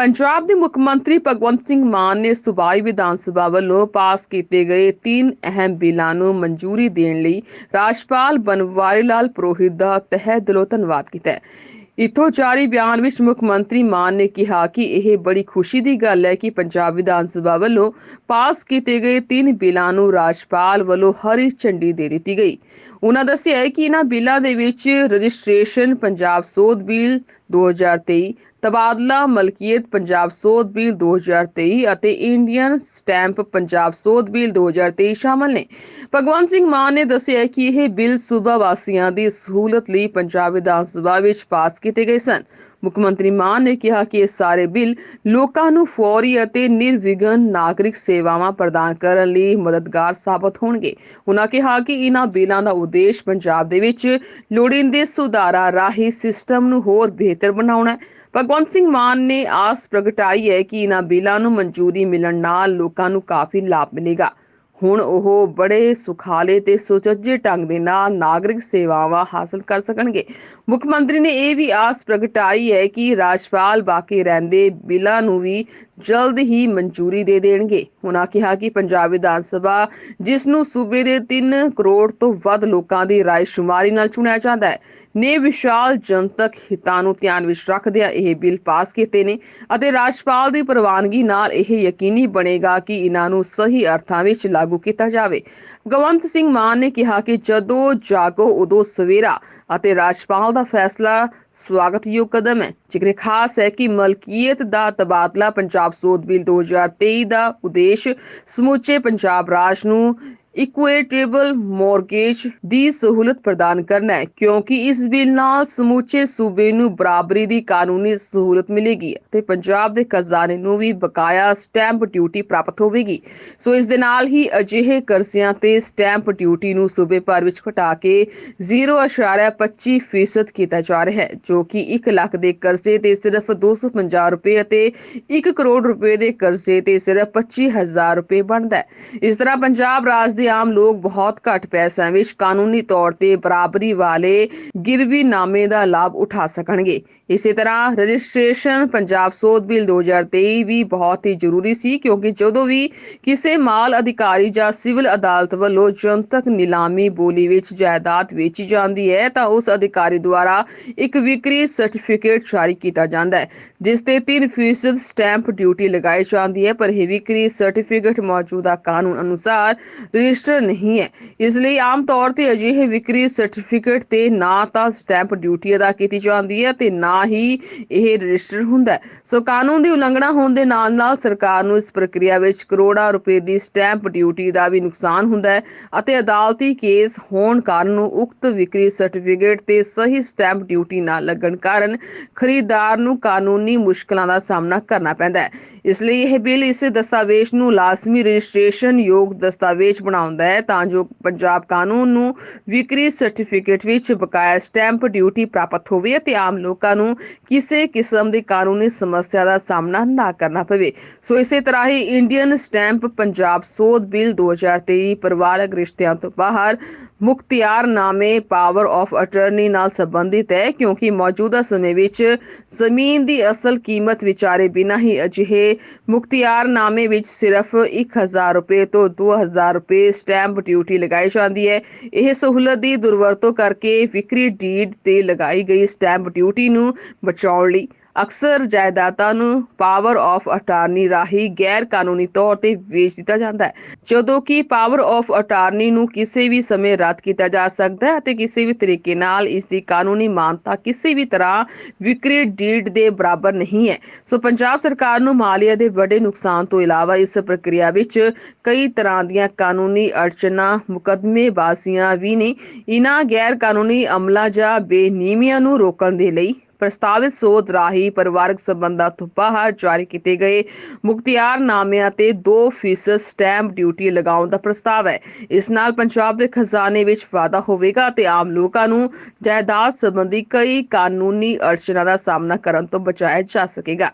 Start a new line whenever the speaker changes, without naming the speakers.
ਪੰਜਾਬ ਦੇ ਮੁੱਖ ਮੰਤਰੀ ਭਗਵੰਤ ਸਿੰਘ ਮਾਨ ਨੇ ਸੂਬਾਈ ਵਿਧਾਨ ਸਭਾ ਵੱਲੋਂ ਪਾਸ ਕੀਤੇ ਗਏ ਤਿੰਨ ਅਹਿਮ ਬਿੱਲਾਂ ਨੂੰ ਮਨਜ਼ੂਰੀ ਦੇਣ ਲਈ ਰਾਜਪਾਲ ਬਨਵਾਰੀ ਲਾਲ ਪੁਰੋਹਿਤ ਦਾ ਤਹਿ ਦਿਲੋਂ ਧੰਨਵਾਦ ਕੀਤਾ ਹੈ। ਇਥੋਂ ਜਾਰੀ ਬਿਆਨ ਵਿੱਚ ਮੁੱਖ ਮੰਤਰੀ ਮਾਨ ਨੇ ਕਿਹਾ ਕਿ ਇਹ ਬੜੀ ਖੁਸ਼ੀ ਦੀ ਗੱਲ ਹੈ ਕਿ ਪੰਜਾਬ ਵਿਧਾਨ ਸਭਾ ਵੱਲੋਂ ਪਾਸ ਕੀਤੇ ਗਏ ਤਿੰਨ ਬਿੱਲਾਂ ਨੂੰ ਰਾਜਪਾਲ ਵੱਲੋਂ ਹਰੀ ਝੰਡੀ ਦੇ ਦਿੱਤੀ ਗਈ। ਉਹਨਾਂ ਦੱਸਿਆ ਹੈ ਕਿ ਇਹਨਾਂ ਬਿੱਲਾਂ ਦੇ ਵਿੱਚ ਰਜਿਸਟ੍ਰੇਸ਼ਨ ਪੰਜਾਬ ਸੋਧ ਬਿੱਲ 2023 ਤਬਾਦਲਾ ਮਲਕੀਅਤ ਪੰਜਾਬ ਸੋਧ ਬਿੱਲ 2023 ਅਤੇ ਇੰਡੀਅਨ ਸਟੈਂਪ ਪੰਜਾਬ ਸੋਧ ਬਿੱਲ 2023 ਸ਼ਾਮਲ ਨੇ। ਭਗਵੰਤ ਸਿੰਘ ਮਾਨ ਨੇ ਦੱਸਿਆ ਕਿ ਇਹ ਬਿੱਲ ਸੂਬਾ ਵਾਸੀਆਂ ਦੀ ਸਹੂਲਤ ਲਈ ਪੰਜਾਬ ਵਿਧਾਨ ਸਭਾ ਵਿੱਚ ਪਾਸ ਕੀਤੇ ਗਏ ਸਨ। ਮੁੱਖ ਮੰਤਰੀ ਮਾਨ ਨੇ ਕਿਹਾ ਕਿ ਇਹ ਸਾਰੇ ਬਿੱਲ ਲੋਕਾਂ ਨੂੰ ਫੌਰੀ ਅਤੇ ਨਿਰਵਿਘਨ ਨਾਗਰਿਕ ਸੇਵਾਵਾਂ ਪ੍ਰਦਾਨ ਕਰਨ ਲਈ ਮਦਦਗਾਰ ਸਾਬਤ ਹੋਣਗੇ। ਉਹਨਾਂ ਕਿਹਾ ਕਿ ਇਹਨਾਂ ਬਿੱਲਾਂ ਦਾ ਉਦੇਸ਼ ਪੰਜਾਬ ਦੇ ਵਿੱਚ ਲੋੜੀਂਦੇ ਸੁਧਾਰਾਂ ਰਾਹੀਂ ਸਿਸਟਮ ਨੂੰ ਹੋਰ ਬਿਹਤਰ ਬਣਾਉਣਾ ਹੈ। ਭਗਵੰਤ ਸਿੰਘ ਮਾਨ ਨੇ ਆਸ ਪ੍ਰਗਟਾਈ ਹੈ ਕਿ ਇਹਨਾਂ ਬਿੱਲਾਂ ਨੂੰ ਮਨਜ਼ੂਰੀ ਮਿਲਣ ਨਾਲ ਲੋਕਾਂ ਨੂੰ ਕਾਫੀ ਲਾਭ ਮਿਲੇਗਾ। ਹੁਣ ਉਹ ਬੜੇ ਸੁਖਾਲੇ ਤੇ ਸੁਚੱਜੇ ਢੰਗ ਦੇ ਨਾਲ ਨਾਗਰਿਕ ਸੇਵਾਵਾਂ ਹਾਸਲ ਕਰ ਸਕਣਗੇ। ਮੁੱਖ ਮੰਤਰੀ ਨੇ ਇਹ ਵੀ ਆਸ ਪ੍ਰਗਟਾਈ ਹੈ ਕਿ ਰਾਜਪਾਲ ਬਾਕੀ ਰਹਿੰਦੇ ਬਿੱਲਾਂ ਨੂੰ ਵੀ ਜਲਦ ਹੀ ਮਨਜ਼ੂਰੀ ਦੇ ਦੇਣਗੇ। ਉਹਨਾਂ ਕਿਹਾ ਕਿ ਪੰਜਾਬ ਵਿਧਾਨ ਸਭਾ, ਜਿਸ ਨੂੰ ਸੂਬੇ ਦੇ 3 ਕਰੋੜ ਤੋਂ ਵੱਧ ਲੋਕਾਂ ਦੀ ਰਾਏ ਸ਼ੁਮਾਰੀ ਨਾਲ ਚੁਣਿਆ ਜਾਂਦਾ ਹੈ, ਨੇ ਵਿਸ਼ਾਲ ਜਨਤਕ ਹਿੱਤਾਂ ਨੂੰ ਧਿਆਨ ਵਿੱਚ ਰੱਖਦਿਆਂ ਇਹ ਬਿੱਲ ਪਾਸ ਕੀਤੇ ਨੇ ਅਤੇ ਰਾਜਪਾਲ ਦੀ ਪ੍ਰਵਾਨਗੀ ਨਾਲ ਇਹ ਯਕੀਨੀ ਬਣੇਗਾ ਕਿ ਇਹਨਾਂ ਨੂੰ ਸਹੀ ਅਰਥਾਂ ਵਿੱਚ ਲਾਗੂ ਕੀਤਾ ਜਾਵੇ। ਗਵੰਤ ਸਿੰਘ ਮਾਨ ਨੇ ਕਿਹਾ ਕਿ ਜਦੋਂ ਜਾਗੋ, ਉਦੋਂ ਸਵੇਰਾ ਅਤੇ ਰਾਜਪਾਲ ਦਾ ਫੈਸਲਾ ਸਵਾਗਤਯੋਗ ਕਦਮ ਹੈ। ਜ਼ਿਕਰ ਖਾਸ ਹੈ ਕਿ ਮਲਕੀਅਤ ਦਾ ਤਬਾਦਲਾ ਪੰਜਾਬ ਸੋਧ ਬਿੱਲ 2023 ਦਾ ਉਦੇਸ਼ ਸਮੁੱਚੇ ਪੰਜਾਬ ਰਾਜ ਨੂੰ ਇਕੁਏਟੇਬਲ ਮੌਰਗੇਜ ਦੀ ਸਹੂਲਤ ਪ੍ਰਦਾਨ ਕਰਨਾ ਹੈ, ਕਿਉਂਕਿ ਇਸ ਬਿੱਲ ਨਾਲ ਸਮੁੱਚੇ ਸੂਬੇ ਨੂੰ ਬਰਾਬਰੀ ਦੀ ਕਾਨੂੰਨੀ ਸਹੂਲਤ ਮਿਲੇਗੀ ਤੇ ਪੰਜਾਬ ਦੇ ਖਜ਼ਾਨੇ ਨੂੰ ਵੀ ਬਕਾਇਆ ਸਟੈਂਪ ਡਿਊਟੀ ਪ੍ਰਾਪਤ ਹੋਵੇਗੀ। ਸੋ ਇਸ ਦੇ ਨਾਲ ਹੀ ਅਜਿਹੇ ਕਰਜ਼ਿਆਂ ਤੇ ਸਟੈਂਪ ਡਿਊਟੀ ਨੂੰ ਸੂਬੇ ਭਰ ਵਿੱਚ ਘਟਾ ਕੇ 0.25% ਕੀਤਾ ਜਾ ਰਿਹਾ ਹੈ, ਜੋ ਕਿ 1 ਲੱਖ ਦੇ ਕਰਜ਼ੇ ਤੇ ਸਿਰਫ 250 ਰੁਪਏ ਅਤੇ 1 ਕਰੋੜ ਰੁਪਏ ਦੇ ਕਰਜ਼ੇ ਤੇ ਸਿਰਫ 25000 ਰੁਪਏ ਬਣਦਾ ਹੈ। ਇਸ ਤਰ੍ਹਾਂ ਪੰਜਾਬ ਰਾਜ ਦੇ ਆਮ ਲੋਕ ਬਹੁਤ ਘੱਟ ਪੈਸਿਆਂ ਵਿੱਚ ਕਾਨੂੰਨੀ ਤੌਰ ਤੇ ਬਰਾਬਰੀ ਵਾਲੇ ਗਿਰਵੀ ਨਾਮੇ ਦਾ ਲਾਭ ਉਠਾ ਸਕਣਗੇ। ਇਸੇ ਤਰ੍ਹਾਂ ਰਜਿਸਟ੍ਰੇਸ਼ਨ ਪੰਜਾਬ ਸੋਧ ਬਿੱਲ 2023 ਵੀ ਬਹੁਤ ਹੀ ਜ਼ਰੂਰੀ ਸੀ ਕਿਉਂਕਿ ਜਦੋਂ ਵੀ ਕਿਸੇ ਮਾਲ ਅਧਿਕਾਰੀ ਜਾਂ ਸਿਵਲ ਅਦਾਲਤ ਵੱਲੋਂ ਜਨਤਕ ਨਿਲਾਮੀ ਬੋਲੀ ਵਿੱਚ ਜਾਇਦਾਦ ਵੇਚੀ ਜਾਂਦੀ ਹੈ ਤਾਂ ਉਸ ਅਧਿਕਾਰੀ ਦੁਆਰਾ ਇੱਕ ਵਿਕਰੀ ਸਰਟੀਫਿਕੇਟ ਜਾਰੀ ਕੀਤਾ ਜਾਂਦਾ ਹੈ, ਜਿਸ ਤੇ 3% ਸਟੈਂਪ ਡਿਊਟੀ ਲਗਾਈ ਜਾਂਦੀ ਹੈ। ਪਰ ਇਹ ਵਿਕਰੀ ਸਰਟੀਫਿਕੇਟ ਮੌਜੂਦਾ ਕਾਨੂੰਨ ਅਨੁਸਾਰ ਰਜਿਸਟਰ ਨਹੀਂ ਹੈ। ਇਸ ਲਈ ਆਮ ਤੌਰ ਤੇ ਅਜਿਹੇ ਵਿਕਰੀ ਸਰਟੀਫਿਕੇਟ ਤੇ ਨਾ ਤਾਂ ਸਟੈਂਪ ਡਿਊਟੀ ਅਦਾ ਕੀਤੀ ਜਾਂਦੀ ਹੈ ਤੇ ਨਾ ਹੀ ਇਹ ਰਜਿਸਟਰ ਹੁੰਦਾ ਹੈ। ਸੋ ਕਾਨੂੰਨ ਦੀ ਉਲੰਘਣਾ ਹੋਣ ਦੇ ਨਾਲ ਨਾਲ ਸਰਕਾਰ ਨੂੰ ਇਸ ਪ੍ਰਕਿਰਿਆ ਵਿੱਚ ਕਰੋੜਾਂ ਰੁਪਏ ਦੀ ਸਟੈਂਪ ਡਿਊਟੀ ਦਾ ਵੀ ਨੁਕਸਾਨ ਹੁੰਦਾ ਹੈ ਅਤੇ ਅਦਾਲਤੀ ਕੇਸ ਹੋਣ ਕਾਰਨ ਉਕਤ ਵਿਕਰੀ ਸਰਟੀਫਿਕੇਟ ਤੇ ਸਹੀ ਸਟੈਂਪ ਡਿਊਟੀ ਨਾ ਲੱਗਣ ਕਾਰਨ ਖਰੀਦਦਾਰ ਨੂੰ ਕਾਨੂੰਨੀ ਮੁਸ਼ਕਲਾਂ ਦਾ ਸਾਹਮਣਾ ਕਰਨਾ ਪੈਂਦਾ ਹੈ। ਇਸ ਲਈ ਇਹ ਬਿੱਲ ਇਸ ਦਸਤਾਵੇਜ਼ ਨੂੰ ਲਾਜ਼ਮੀ ਰਜਿਸਟ੍ਰੇਸ਼ਨ ਯੋਗ ਦਸਤਾਵੇਜ਼ ਬਣਾ ਬਣਾਉਂਦਾ ਹੈ, ਤਾਂ ਜੋ ਪੰਜਾਬ ਕਾਨੂੰਨ ਨੂੰ ਵਿਕਰੀ ਸਰਟੀਫਿਕੇਟ ਵਿੱਚ ਬਕਾਇਆ ਸਟੈਂਪ ਡਿਊਟੀ ਪ੍ਰਾਪਤ ਹੋਵੇ ਅਤੇ ਆਮ ਲੋਕਾਂ ਨੂੰ ਕਿਸੇ ਕਿਸਮ ਦੀ ਕਾਨੂੰਨੀ ਸਮੱਸਿਆ ਦਾ ਸਾਹਮਣਾ ਨਾ ਕਰਨਾ ਪਵੇ। ਸੋ ਇਸੇ ਤਰ੍ਹਾਂ ਹੀ ਇੰਡੀਅਨ ਸਟੈਂਪ ਪੰਜਾਬ ਸੋਧ ਬਿੱਲ 2023 ਪਰਿਵਾਰਕ ਰਿਸ਼ਤਿਆਂ ਤੋਂ ਬਾਹਰ ਮੁਖਤਿਆਰਨਾਮੇ ਪਾਵਰ ਆਫ ਅਟਰਨੀ ਨਾਲ ਸੰਬੰਧਿਤ ਹੈ, ਕਿਉਂਕਿ ਮੌਜੂਦਾ ਸਮੇਂ ਵਿੱਚ ਜ਼ਮੀਨ ਦੀ ਅਸਲ ਕੀਮਤ ਵਿਚਾਰੇ ਬਿਨਾਂ ਹੀ ਅਜਿਹੇ ਮੁਖਤਿਆਰਨਾਮੇ ਵਿੱਚ ਸਿਰਫ 1000 ਰੁਪਏ ਤੋਂ 2000 ਰੁਪਏ ਸਟੈਂਪ ਡਿਊਟੀ ਲਗਾਈ ਜਾਂਦੀ ਹੈ। ਇਹ ਸਹੂਲਤ ਦੀ ਦੁਰਵਰਤੋਂ ਕਰਕੇ ਵਿਕਰੀ ਡੀਡ ਤੇ ਲਗਾਈ ਗਈ ਸਟੈਂਪ ਡਿਊਟੀ ਨੂੰ ਬਚਾਉਣ ਲਈ। ਅਕਸਰ ਜਾਇਦਾਦਾਂ ਨੂੰ ਪਾਵਰ ਆਫ ਅਟਾਰਨੀ ਰਾਹੀਂ ਗੈਰ ਕਾਨੂੰਨੀ ਤੌਰ ਤੇ ਵੇਚ ਦਿੱਤਾ ਜਾਂਦਾ ਹੈ। ਜਦੋਂ ਕਿ ਪਾਵਰ ਆਫ ਅਟਾਰਨੀ ਨੂੰ ਕਿਸੇ ਵੀ ਸਮੇਂ ਰੱਦ ਕੀਤਾ ਜਾ ਸਕਦਾ ਹੈ ਅਤੇ ਕਿਸੇ ਵੀ ਤਰੀਕੇ ਨਾਲ ਇਸ ਦੀ ਕਾਨੂੰਨੀ ਮਾਨਤਾ ਕਿਸੇ ਵੀ ਤਰ੍ਹਾਂ ਵਿਕਰੀ ਡੀਡ ਦੇ ਬਰਾਬਰ ਨਹੀਂ ਹੈ। ਸੋ ਪੰਜਾਬ ਸਰਕਾਰ ਨੂੰ ਮਾਲੀਆ ਦੇ ਵੱਡੇ ਨੁਕਸਾਨ ਤੋਂ ਇਲਾਵਾ ਇਸ ਪ੍ਰਕਿਰਿਆ ਵਿੱਚ ਕਈ ਤਰ੍ਹਾਂ ਦੀਆਂ ਕਾਨੂੰਨੀ ਅੜਚਨਾ ਮੁਕੱਦਮੇਬਾਜ਼ੀਆਂ ਵੀ ਨੇ। ਇਹਨਾਂ ਗੈਰ ਕਾਨੂੰਨੀ ਅਮਲਾਂ ਜਾਂ ਬੇਨੀਮੀਆਂ ਨੂੰ ਰੋਕਣ ਦੇ ਲਈ ਪ੍ਰਸਤਾਵਿਤ ਸੋਧ ਰਾਹੀਂ ਪਰਿਵਾਰਕ ਸੰਬੰਧਾਂ ਤੋਂ ਬਾਹਰ ਜਾਰੀ ਕੀਤੇ ਗਏ ਮੁਖਤਿਆਰਨਾਮਿਆਂ ਤੇ 2% ਸਟੈਂਪ ਡਿਊਟੀ ਲਗਾਉਣ ਦਾ ਪ੍ਰਸਤਾਵ ਹੈ। ਇਸ ਨਾਲ ਪੰਜਾਬ ਦੇ ਖਜ਼ਾਨੇ ਵਿੱਚ ਵਾਧਾ ਹੋਵੇਗਾ ਤੇ ਆਮ ਲੋਕਾਂ ਨੂੰ ਜਾਇਦਾਦ ਸੰਬੰਧੀ ਕਈ ਕਾਨੂੰਨੀ ਅੜਚਨਾਂ ਦਾ ਸਾਹਮਣਾ ਕਰਨ ਤੋਂ ਬਚਾਇਆ ਜਾ ਸਕੇਗਾ।